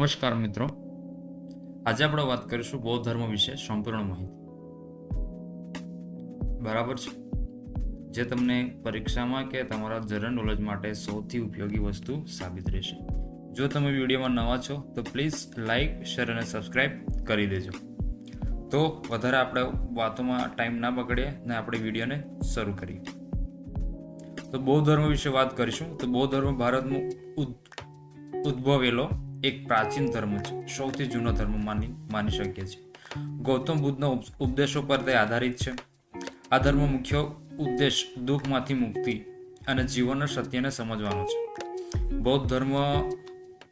નમસ્કાર મિત્રો. આજે આપણે વાત કરીશું બૌદ્ધ ધર્મ વિશે સંપૂર્ણ માહિતી. બરાબર છે? જે તમને પરીક્ષામાં કે તમારા જનરલ નોલેજ માટે સૌથી ઉપયોગી વસ્તુ સાબિત રહેશે. જો તમે વિડીયોમાં નવા છો, તો પ્લીઝ લાઈક શેર અને સબસ્ક્રાઇબ કરી દેજો. તો વધારે આપણે વાતોમાં ટાઈમ ના બગડીએ ને આપણે વિડીયોને શરૂ કરીએ. તો બૌદ્ધ ધર્મ વિશે વાત કરીશું. તો બૌદ્ધ ધર્મ ભારતમાં ઉદ- ઉદ્ભવેલો એક પ્રાચીન ધર્મ છે. સૌથી જૂનો ધર્મ માની માની શકીએ છીએ. ગૌતમ બુદ્ધના ઉપદેશો પર તે આધારિત છે. આ ધર્મ મુખ્ય ઉદ્દેશ દુઃખમાંથી મુક્તિ અને જીવનના સત્યને સમજવાનો છે. બૌદ્ધ ધર્મ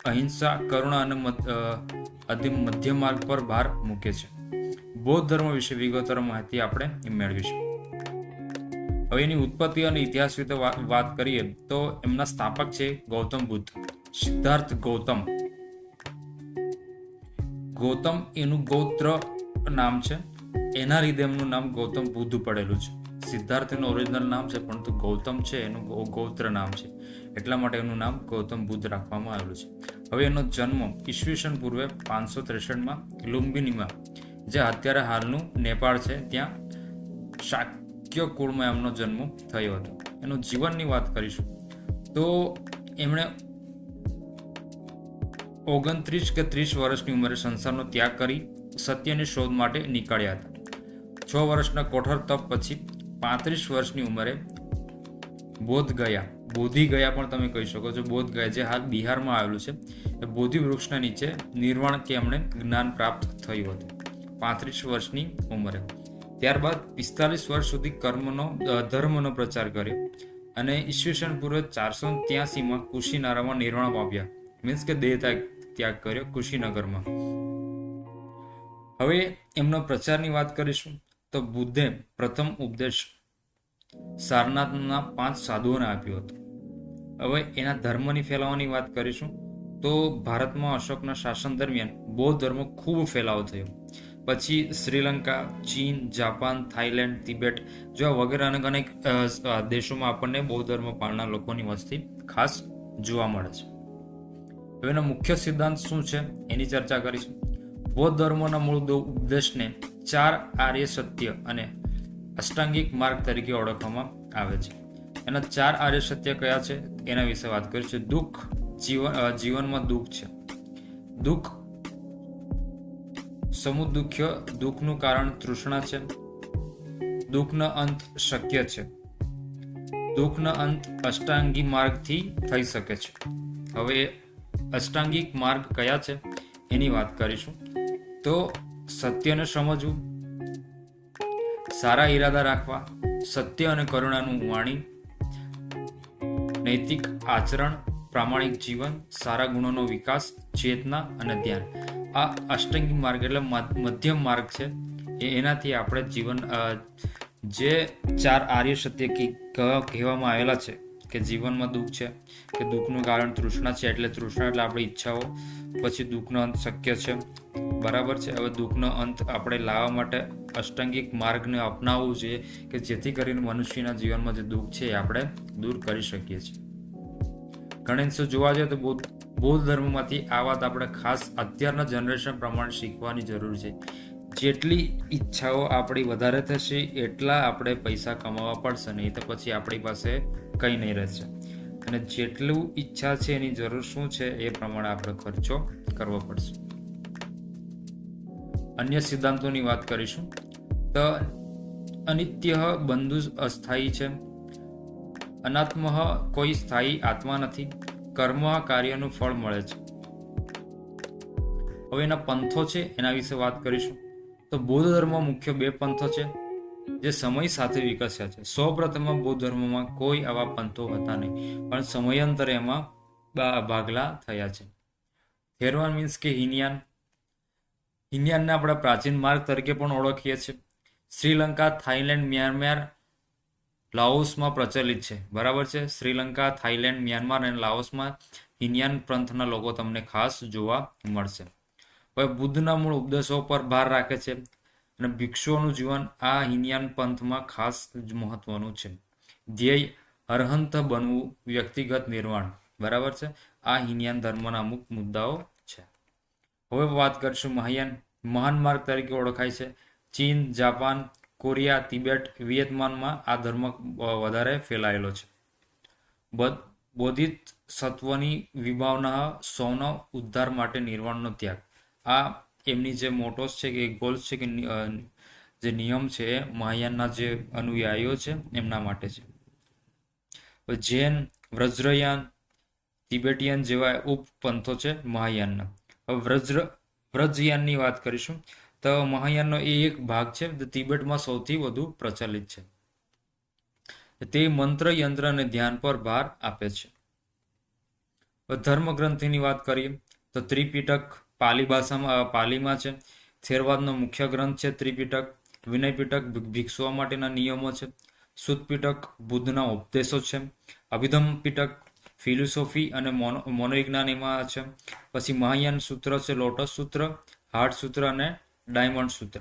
અહિંસા, કરુણા અને મધ્ય માર્ગ પર ભાર મૂકે છે. બૌદ્ધ ધર્મ વિશે વિગતવાર માહિતી આપણે મેળવીશું. હવે એની ઉત્પત્તિ અને ઇતિહાસ વિશે વાત કરીએ તો એમના સ્થાપક છે ગૌતમ બુદ્ધ. સિદ્ધાર્થ ગૌતમ. ગૌતમ એનું ગોત્ર નામ છે. એના લીધે એમનું નામ ગૌતમ બુદ્ધ પડેલું છે. સિદ્ધાર્થ એનું ઓરિજિનલ નામ છે, પરંતુ ગૌતમ છે, એનું ગૌત્ર નામ છે. એટલા માટે એનું નામ ગૌતમ બુદ્ધ રાખવામાં આવેલું છે. હવે એનો જન્મ ઈસવીસન પૂર્વે પાંચસો ત્રેસઠમાં લુંબિનીમાં, જે અત્યારે હાલનું નેપાળ છે, ત્યાં શાક્ય કુળમાં એમનો જન્મ થયો હતો. એનું જીવનની વાત કરીશું, તો એમણે ઓગણત્રીસ કે ત્રીસ વર્ષની ઉંમરે સંસારનો ત્યાગ કરી સત્યની શોધ માટે નીકળ્યા હતા. છ વર્ષના કોઠર તપ પછી પાંત્રીસ વર્ષની ઉંમરે બોધ ગયા બોધિ ગયા પણ તમે કહી શકો છો. બોધ ગયા જે હાલ બિહારમાં આવેલું છે, એ બોધિ વૃક્ષના નીચે નિર્વાણ કે એમણે જ્ઞાન પ્રાપ્ત થયું હતું. પાંત્રીસ વર્ષની ઉંમરે. ત્યારબાદ પિસ્તાલીસ વર્ષ સુધી કર્મનો ધર્મનો પ્રચાર કર્યો અને ઈસવીસન પૂર્વે ચારસો ત્યાસીમાં કુશીનારામાં નિર્વાણ પામ્યા. મીન્સ કે દેહ ત્યાગ ત્યાગ કર્યો કુશીનગરમાં. હવે એમનો પ્રચારની વાત કરીશું તો બુદ્ધે પ્રથમ ઉપદેશ સારનાથના પાંચ સાધુઓને આપ્યો હતો. હવે એના ધર્મની ફેલાવાની વાત કરીશું તો ભારતમાં અશોકના શાસન દરમિયાન બૌદ્ધ ધર્મ ખૂબ ફેલાવો થયો. પછી શ્રીલંકા, ચીન, જાપાન થાઈલેન્ડ તિબેટ જેવા વગેરે અનેક અનેક દેશોમાં આપણને બૌદ્ધ ધર્મ પાળનાર લોકોની વસ્તી ખાસ જોવા મળે છે. હવે એનો મુખ્ય સિદ્ધાંત શું છે? એની ચર્ચા કરીશું. બૌદ્ધ ધર્મના મૂળ ઉપદેશને ચાર આર્ય સત્ય અને અષ્ટાંગિક માર્ગ તરીકે ઓળખવામાં આવે છે. એના ચાર આર્ય સત્ય કયા છે? એના વિશે વાત કરીશું. દુઃખ, જીવન જીવનમાં દુઃખ છે. દુઃખ સમુદુખ્ય દુઃખનું કારણ તૃષ્ણા છે. દુઃખનો અંત શક્ય છે. દુઃખનો અંત અષ્ટાંગી માર્ગથી થઈ શકે છે. હવે અષ્ટાંગિક માર્ગ કયા છે એની વાત કરીશું. તો સત્યને સમજવું, સારા ઈરાદા રાખવા, સત્ય અને કરુણાનું વાણી, નૈતિક આચરણ, પ્રામાણિક જીવન, સારા ગુણોનો વિકાસ, ચેતના અને ધ્યાન. આ અષ્ટાંગિક માર્ગ એટલે મધ- મધ્યમ માર્ગ છે. એનાથી આપણે જીવન જે ચાર આર્ય સત્ય કહેવામાં આવેલા છે કે જીવનમાં દુઃખ છે, કે દુઃખનું કારણ તૃષ્ણા છે, એટલે તૃષ્ણા એટલે આપણી ઈચ્છાઓ, પછી દુઃખનો અંત શક્ય છે. બરાબર છે? હવે દુઃખનો અંત આપણે લાવવા માટે અષ્ટાંગિક માર્ગને અપનાવવું જોઈએ કે જેથી કરીને મનુષ્યના જીવનમાં જે દુઃખ છે એ આપણે દૂર કરી શકીએ છીએ. ગણેશ, જોવા જઈએ તો બૌદ્ધ બૌદ્ધ ધર્મમાંથી આ વાત આપણે ખાસ અત્યારના જનરેશન પ્રમાણે શીખવાની જરૂર છે. જેટલી ઈચ્છાઓ આપણી વધારે થશે, એટલા આપણે પૈસા કમાવા પડશે, નહીં તો પછી આપણી પાસે કંઈ નહીં રહેશે. અને જેટલું ઈચ્છા છે, એની જરૂર શું છે, એ પ્રમાણે આપણે ખર્ચો કરવો પડશે. અન્ય સિદ્ધાંતોની વાત કરીશું. તો અનિત્ય બંધુ અસ્થાયી છે. અનાત્મ કોઈ સ્થાયી આત્મા નથી. કર્મ કાર્યનું ફળ મળે છે. હવે એના પંથો છે, એના વિશે વાત કરીશું. તો બૌદ્ધ ધર્મ મુખ્ય બે પંથો છે, જે સમય સાથે વિકસ્યા છે. સૌ પ્રથમમાં બૌદ્ધ ધર્મમાં કોઈ આવા પંથો હતા નહીં, પણ સમયાંતરે એમાં ભાગલા થયા છે. થેરવાન મીન્સ કે હિનિયાન. હિનિયાનને આપણે પ્રાચીન માર્ગ તરીકે પણ ઓળખીએ છીએ. શ્રીલંકા થાઈલેન્ડ મ્યાનમાર, લાઓસમાં પ્રચલિત છે. બરાબર છે? શ્રીલંકા, થાઇલેન્ડ, મ્યાનમાર અને લાઓસમાં હિનિયાન પંથના લોકો તમને ખાસ જોવા મળશે. હવે બુદ્ધના મૂળ ઉપદેશો પર ભાર રાખે છે અને ભિક્ષુઓનું જીવન આ હિનયાન પંથમાં ખાસ મહત્વનું છે. ધ્યેય અરહંત બનવું વ્યક્તિગત નિર્વાણ. બરાબર છે? આ હિનયાન ધર્મના અમુક મુદ્દાઓ છે. હવે વાત કરીશું મહાયાન, મહાન માર્ગ તરીકે ઓળખાય છે. ચીન, જાપાન, કોરિયા, તિબેટ, વિયેતનામમાં આ ધર્મ વધારે ફેલાયેલો છે. બોધિત સત્વની વિભાવના સૌનો ઉદ્ધાર માટે નિર્વાણનો ત્યાગ. આ એમની જે મોટોસ છે કે ગોલ્સ છે કે જે નિયમ છે એ મહાયાનના જે અનુયાયીઓ છે, એમના માટે છે. જૈન, વ્રજ્રયાન, તિબેટિયન જેવા ઉપપંથો છે મહાયાનના. હવે વ્રજ્ર વ્રજયાનની વાત કરીશું. તો મહાયાનનો એ એક ભાગ છે તિબેટમાં સૌથી વધુ પ્રચલિત છે. તે મંત્ર યંત્ર અને ધ્યાન પર ભાર આપે છે. ધર્મગ્રંથિની વાત કરીએ, તો ત્રિપિટક પાલી ભાષામાં પાલીમાં છે. થેરવાદનો મુખ્ય ગ્રંથ છે ત્રિપિટક વિનય પિટક ભિ- ભિક્ષુઓ માટેના નિયમો છે. સુતપીટક બુદ્ધના ઉપદેશો છે. અભિધમ પિટક ફિલોસોફી અને મોનો, મોનોવિજ્ઞાન છે. પછી મહાયાન સૂત્ર છે લોટસ સૂત્ર, હાર્ટ સૂત્ર અને ડાયમંડ સૂત્ર.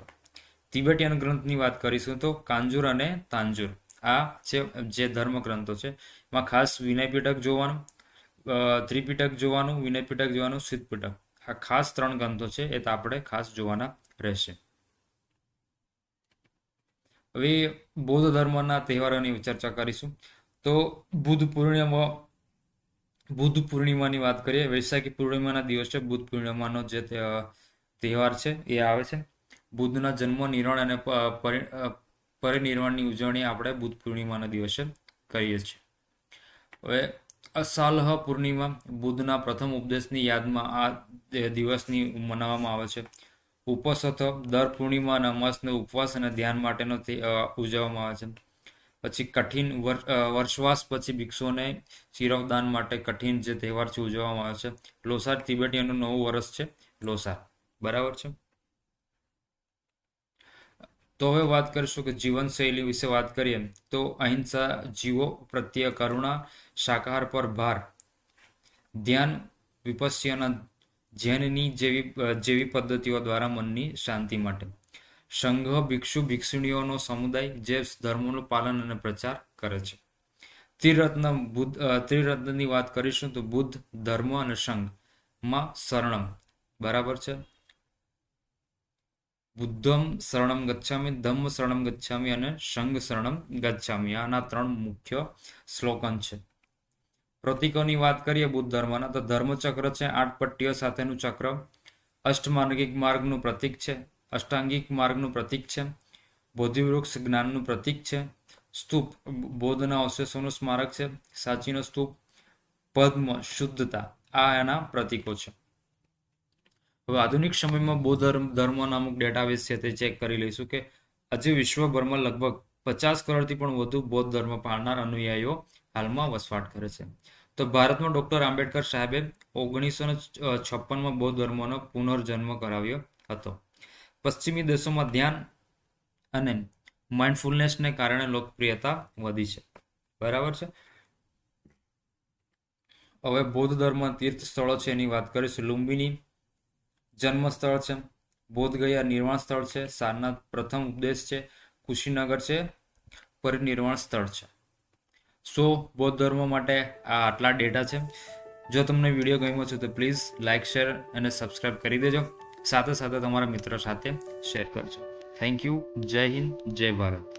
તિબેટિયન ગ્રંથની વાત કરીશું તો કાંજુર અને તાંજુર. આ છે જે ધર્મ ગ્રંથો છે. એમાં ખાસ વિનય પિટક જોવાનું ત્રિપિટક જોવાનું, વિનયપીટક જોવાનું સિદ્ધ પિટક આ ખાસ ત્રણ ગ્રંથો છે, એ તો આપણે ખાસ જોવાના રહેશે. હવે બૌદ્ધ ધર્મના તહેવારોની ચર્ચા કરીશું. તો બુદ્ધ પૂર્ણિમા, બુદ્ધ પૂર્ણિમાની વાત કરીએ, વૈશાખી પૂર્ણિમાના દિવસે બુદ્ધ પૂર્ણિમાનો જે તહેવાર છે, એ આવે છે. બુદ્ધના જન્મ, નિર્વાણ અને પરિનિર્વાણની ઉજવણી આપણે બુદ્ધ પૂર્ણિમાના દિવસે કરીએ છીએ. હવે અસાલહ પૂર્ણિમા, બુદ્ધના પ્રથમ ઉપદેશની યાદમાં આ દિવસની મનાવવામાં આવે છે. ઉપસથ દર પૂર્ણિમા અને ઉપવાસ અને ધ્યાન માટેનો ઉજવવામાં આવે છે. પછી કઠિન વર્ષવાસ પછી ભિક્ષુઓને શિરોદાન માટે કઠિન જે તહેવાર છે, ઉજવવામાં આવે છે. લોસાર તિબેટીયાનું નવું વર્ષ છે, લોસાર. બરાબર છે? તો હવે વાત કરીશું કે જીવનશૈલી વિશે વાત કરીએ. તો અહિંસા, જીવો, પ્રત્યે કરુણા, શાકાહાર પર ભાર. ધ્યાન, વિપસ્યના જૈનની જેવી જેવી પદ્ધતિઓ દ્વારા મનની શાંતિ માટે. સંઘ, ભિક્ષુ, ભિક્ષુણીઓનો સમુદાય જે ધર્મોનું પાલન અને પ્રચાર કરે છે. ત્રિરત્ન બુદ્ધ ત્રિરત્નની વાત કરીશું તો બુદ્ધ, ધર્મ અને સંઘમાં શરણમ. બરાબર છે? બુદ્ધમ શરણમ ગચ્છામી, ધમ્મ શરણમ ગચ્છામી અને સંઘ શરણમ ગચ્છામી. આના ત્રણ મુખ્ય શ્લોકન છે. પ્રતીકોની વાત કરીએ બુદ્ધ ધર્મના, તો ધર્મચક્ર છે, આઠ પટ્ટીઓ સાથેનું ચક્ર. અષ્ટમાર્ગિક માર્ગનું પ્રતીક છે, અષ્ટાંગિક માર્ગનું પ્રતીક છે, બોધિવૃક્ષ જ્ઞાનનું પ્રતીક છે, સ્તૂપ બૌદ્ધના અવશેષોનું સ્મારક છે, સાચીનો સ્તૂપ, પદ્મ શુદ્ધતા, આ એના પ્રતીકો છે. હવે આધુનિક સમયમાં બૌદ્ધ ધર્મ, ધર્મના અમુક ડેટાબેઝ છે તે ચેક કરી લઈશું કે આજે વિશ્વભરમાં લગભગ પચાસ કરોડથી પણ વધુ બૌદ્ધ ધર્મ પાળનાર અનુયાયીઓ હાલમાં વસવાટ કરે છે. તો ભારતમાં ડોક્ટર આંબેડકર સાહેબે ઓગણીસો ને છપ્પનમાં બૌદ્ધ ધર્મનો પુનર્જન્મ કરાવ્યો હતો. પશ્ચિમી દેશોમાં ધ્યાન અને માઇન્ડફુલનેસને કારણે લોકપ્રિયતા વધી છે. બરાબર છે? હવે બૌદ્ધ ધર્મ તીર્થ સ્થળો છે એની વાત કરીશું. લુંબિની જન્મ સ્થળ છે બોધ ગયા નિર્વાણ સ્થળ છે, સારનાથ પ્રથમ ઉપદેશ છે, કુશીનગર છે, પરિનિર્વાણ સ્થળ છે. સો બૌદ્ધ ધર્મ માટે આ આટલા ડેટા છે. જો તમને વીડિયો ગમ્યો છે તો પ્લીઝ લાઇક શેર અને સબસ્ક્રાઇબ કરી દેજો. સાથે સાથે તમારા મિત્રો સાથે શેર કરજો. Thank you. જય હિન્દ, જય ભારત.